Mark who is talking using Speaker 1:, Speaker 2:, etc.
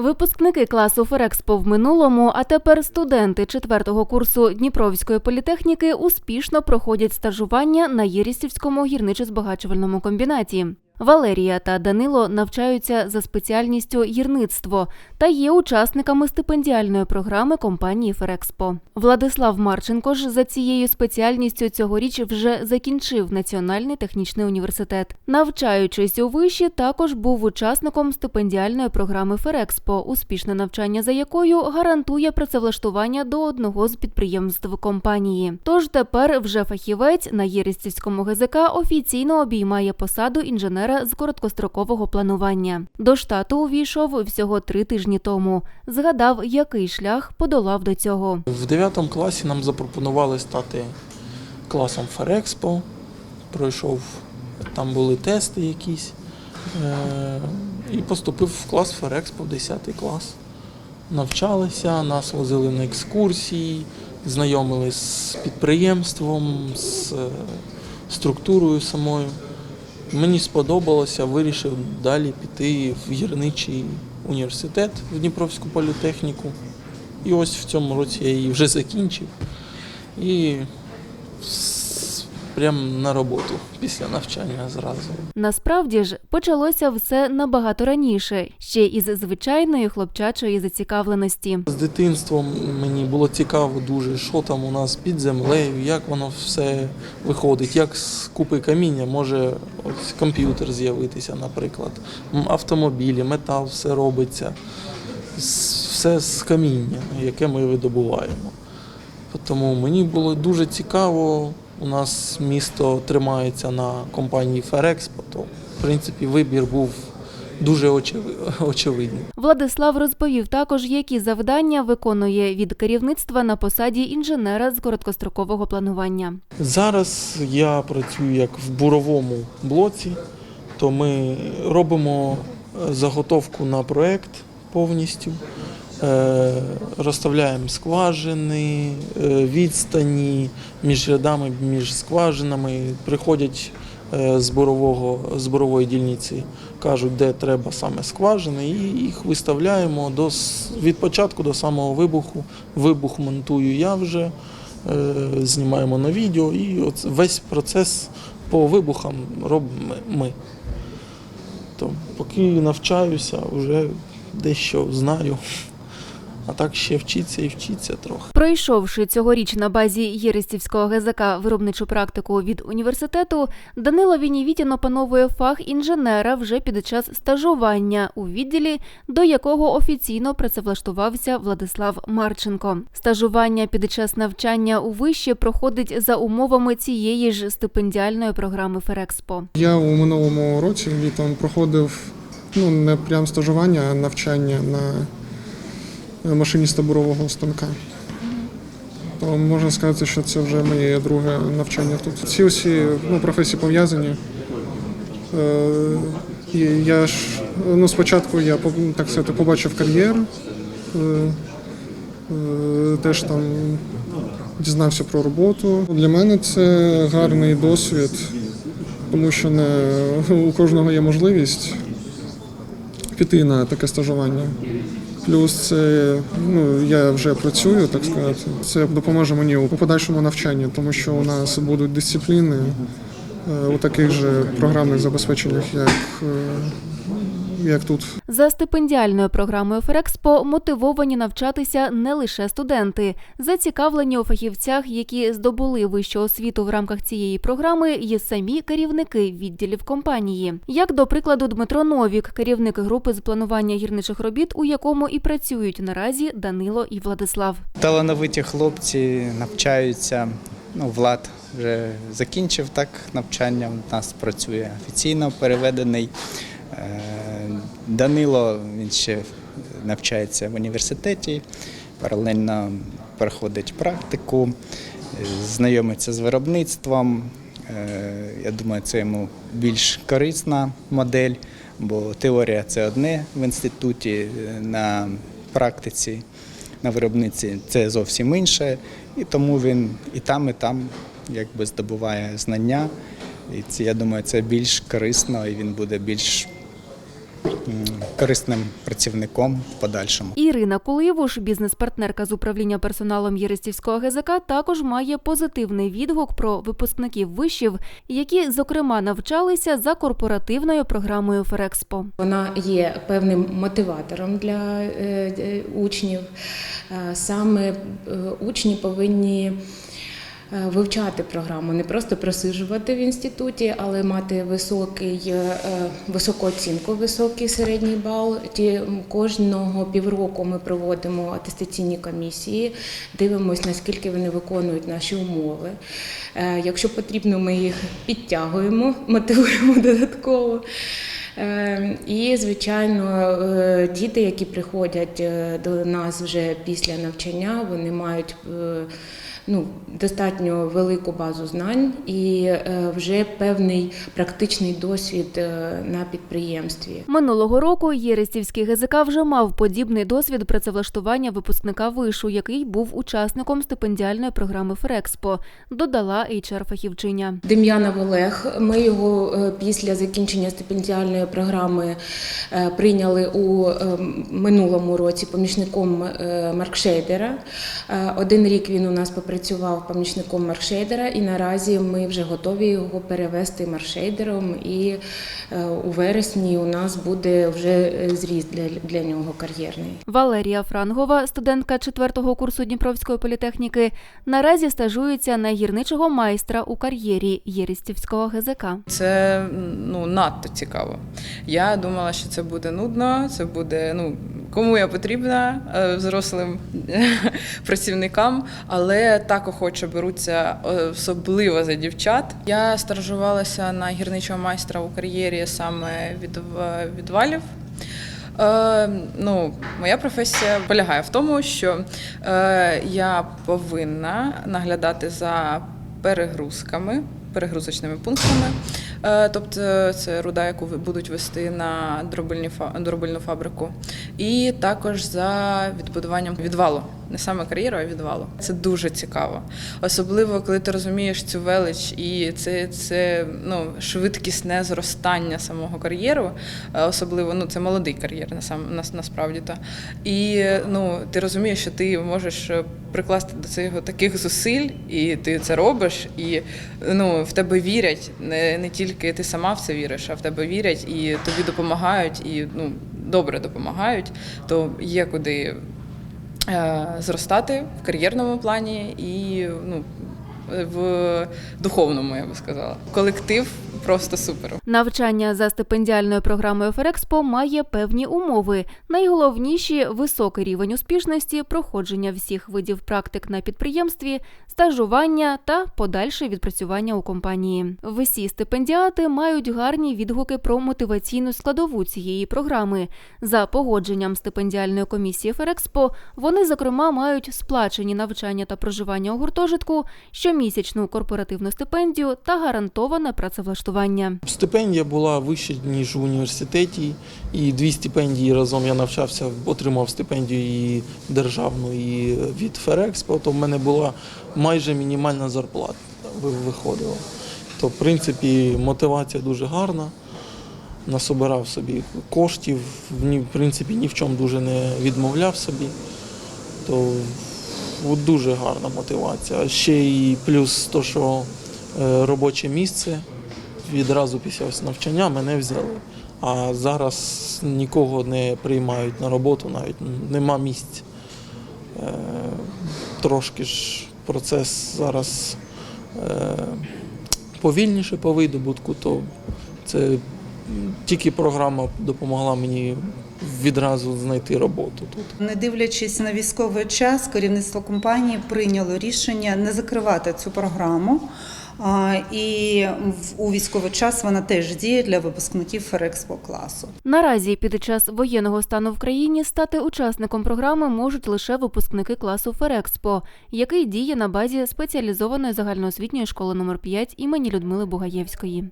Speaker 1: Випускники класу Ферекспо в минулому, а тепер студенти четвертого курсу Дніпровської політехніки успішно проходять стажування на Єрісівському гірничо-збагачувальному комбінаті. Валерія та Данило навчаються за спеціальністю гірництво та є учасниками стипендіальної програми компанії Ферекспо. Владислав Марченко ж за цією спеціальністю цьогоріч вже закінчив Національний технічний університет. Навчаючись у виші, також був учасником стипендіальної програми Ферекспо, успішне навчання за якою гарантує працевлаштування до одного з підприємств компанії. Тож тепер вже фахівець на Єрістівському ГЗК офіційно обіймає посаду інженера з короткострокового планування. До штату увійшов всього три тижні тому. Згадав, який шлях подолав до цього.
Speaker 2: В 9 класі нам запропонували стати класом Ферекспо. Пройшов, там були тести якісь. Е, І поступив в клас Ферекспо, 10 клас. Навчалися, нас возили на екскурсії, знайомились з підприємством, з е, структурою самою. Мені сподобалося, вирішив далі піти в гірничий університет в Дніпровську політехніку. І ось в цьому році я її вже закінчив. І с- прям на роботу після навчання зразу.
Speaker 1: Насправді ж почалося все набагато раніше, ще із звичайної хлопчачої зацікавленості.
Speaker 2: З дитинством мені було цікаво дуже, що там у нас під землею, як воно все виходить, як з купи каміння може ось комп'ютер з'явитися, наприклад, автомобілі, метал, все робиться. Все з каміння, яке ми видобуваємо. Тому мені було дуже цікаво. У нас місто тримається на компанії Ферекспо, то в принципі вибір був дуже очеви- очевидний.
Speaker 1: Владислав розповів також, які завдання виконує від керівництва на посаді інженера з короткострокового планування.
Speaker 2: Зараз я працюю як в буровому блоці, то ми робимо е, заготовку на проект повністю, розставляємо скважини, е, відстані між рядами, між скважинами. Приходять е, з бурового, з бурової дільниці, кажуть, де треба саме скважини, і їх виставляємо до, від початку до самого вибуху. Вибух монтую я вже е, знімаємо на відео, і от весь процес по вибухам робимо ми. То поки навчаюся, вже дещо знаю. А так ще вчиться і вчиться трохи.
Speaker 1: Пройшовши цьогоріч на базі Єрестівського ГЗК виробничу практику від університету, Данило Вінівітін опановує фах інженера вже під час стажування у відділі, до якого офіційно працевлаштувався Владислав Марченко. Стажування під час навчання у виші проходить за умовами цієї ж стипендіальної програми Ферекспо.
Speaker 3: Я у минулому році літом проходив ну не прям стажування, а навчання на машиніста бурового станка. То можна сказати, що це вже моє друге навчання тут. Ці усі ну, професії пов'язані. Е, і я ж ну, спочатку я так сказати, побачив кар'єр, е, е, теж там дізнався про роботу. Для мене це гарний досвід тому що не у кожного є можливість піти на таке стажування. Плюс це ну я вже працюю, так сказати. Це допоможе мені у подальшому навчанні, тому що у нас будуть дисципліни е, у таких же програмних забезпеченнях, як, е, як тут.
Speaker 1: За стипендіальною програмою Ферекспо мотивовані навчатися не лише студенти. Зацікавлені у фахівцях, які здобули вищу освіту в рамках цієї програми, є самі керівники відділів компанії. Як до прикладу, Дмитро Новік, керівник групи з планування гірничих робіт, у якому і працюють наразі Данило і Владислав.
Speaker 4: Талановиті хлопці навчаються. Ну, Влад вже закінчив так навчання. У нас працює офіційно переведений. Е, Данило він ще навчається в університеті, паралельно проходить практику, знайомиться з виробництвом. Е, Я думаю, це йому більш корисна модель, бо теорія це одне в інституті, е, на практиці на виробниці це зовсім інше, і тому він і там, і там якби здобуває знання. І це, я думаю, це більш корисно і він буде більш корисним працівником в подальшому.
Speaker 1: Ірина Куливуш, бізнес-партнерка з управління персоналом Єристівського ГЗК, також має позитивний відгук про випускників вишів, які, зокрема, навчалися за корпоративною програмою Ферекспо.
Speaker 5: Вона є певним мотиватором для е, е, учнів. Е, Саме учні повинні вивчати програму, не просто просиджувати в інституті, але мати високий, е, високу оцінку, високий середній бал. Ті кожного півроку ми проводимо атестаційні комісії, дивимося, наскільки вони виконують наші умови. Е, Якщо потрібно, ми їх підтягуємо, мотивуємо додатково. Е, І, звичайно, е, діти, які приходять е, до нас вже після навчання, вони мають е, ну, достатньо велику базу знань і вже певний практичний досвід на підприємстві.
Speaker 1: Минулого року Єристівський ГЗК вже мав подібний досвід працевлаштування випускника вишу, який був учасником стипендіальної програми Ферекспо, додала HR-фахівчиня.
Speaker 5: Дем'янов Олег. Ми його після закінчення стипендіальної програми е, прийняли у е, минулому році помічником е, Маркшейдера. Один рік він у нас попрацював помічником Маркшейдера, і наразі ми вже готові його перевести маркшейдером. І у вересні у нас буде вже зріст для, для нього кар'єрний.
Speaker 1: Валерія Франгова, студентка четвертого курсу Дніпровської політехніки, наразі стажується на гірничого майстра у кар'єрі Єристівського ГЗК.
Speaker 6: Це ну надто цікаво. Я думала, що це буде нудно, це буде ну кому я потрібна е, взрослим працівникам, але так охоче беруться е, особливо за дівчат. Я стажувалася на гірничого майстра у кар'єрі саме від відвалів. Е, ну, моя професія полягає в тому, що е, я повинна наглядати за перегрузками, перегрузочними пунктами. Е, тобто це руда, яку будуть вести на дробильні дробильну фабрику, і також за відбудуванням відвалу. Не саме кар'єру, а відвалу. Це дуже цікаво. Особливо, коли ти розумієш цю велич і це, це ну, швидкісне зростання самого кар'єру, е, особливо ну, це молодий кар'єр насам, нас, насправді. то І ну, ти розумієш, що ти можеш е, прикласти до цього таких зусиль, і ти це робиш, і ну, в тебе вірять. Не, не тільки ти сама в це віриш, а в тебе вірять і тобі допомагають, і ну, добре допомагають, то є куди зростати в кар'єрному плані і ну, в духовному, я би сказала. Колектив просто супер.
Speaker 1: Навчання за стипендіальною програмою Ферекспо має певні умови. Найголовніші високий рівень успішності, проходження всіх видів практик на підприємстві, стажування та подальше відпрацювання у компанії. Всі стипендіати мають гарні відгуки про мотиваційну складову цієї програми. За погодженням стипендіальної комісії Ферекспо вони, зокрема, мають сплачені навчання та проживання у гуртожитку, щомісячну корпоративну стипендію та гарантоване працевлаштування.
Speaker 2: Стипендія була вища, ніж в університеті, і дві стипендії разом я навчався, отримав стипендію і державну, і від Ферекспо, то в мене була майже мінімальна зарплата ви- виходила. То, в принципі, мотивація дуже гарна. Насобирав собі коштів, в принципі, ні в чому дуже не відмовляв собі. То дуже гарна мотивація. Ще і плюс то, що е, робоче місце відразу після навчання мене взяли. А зараз нікого не приймають на роботу, навіть нема місць. Е, Трошки ж процес зараз е, повільніше по видобутку, то це тільки програма допомогла мені відразу знайти роботу тут.
Speaker 7: Не дивлячись на військовий час, керівництво компанії прийняло рішення не закривати цю програму. А, І в- у військовий час вона теж діє для випускників Ферекспо класу.
Speaker 1: Наразі під час воєнного стану в країні стати учасником програми можуть лише випускники класу Ферекспо, який діє на базі спеціалізованої загальноосвітньої школи номер 5 імені Людмили Бугаєвської.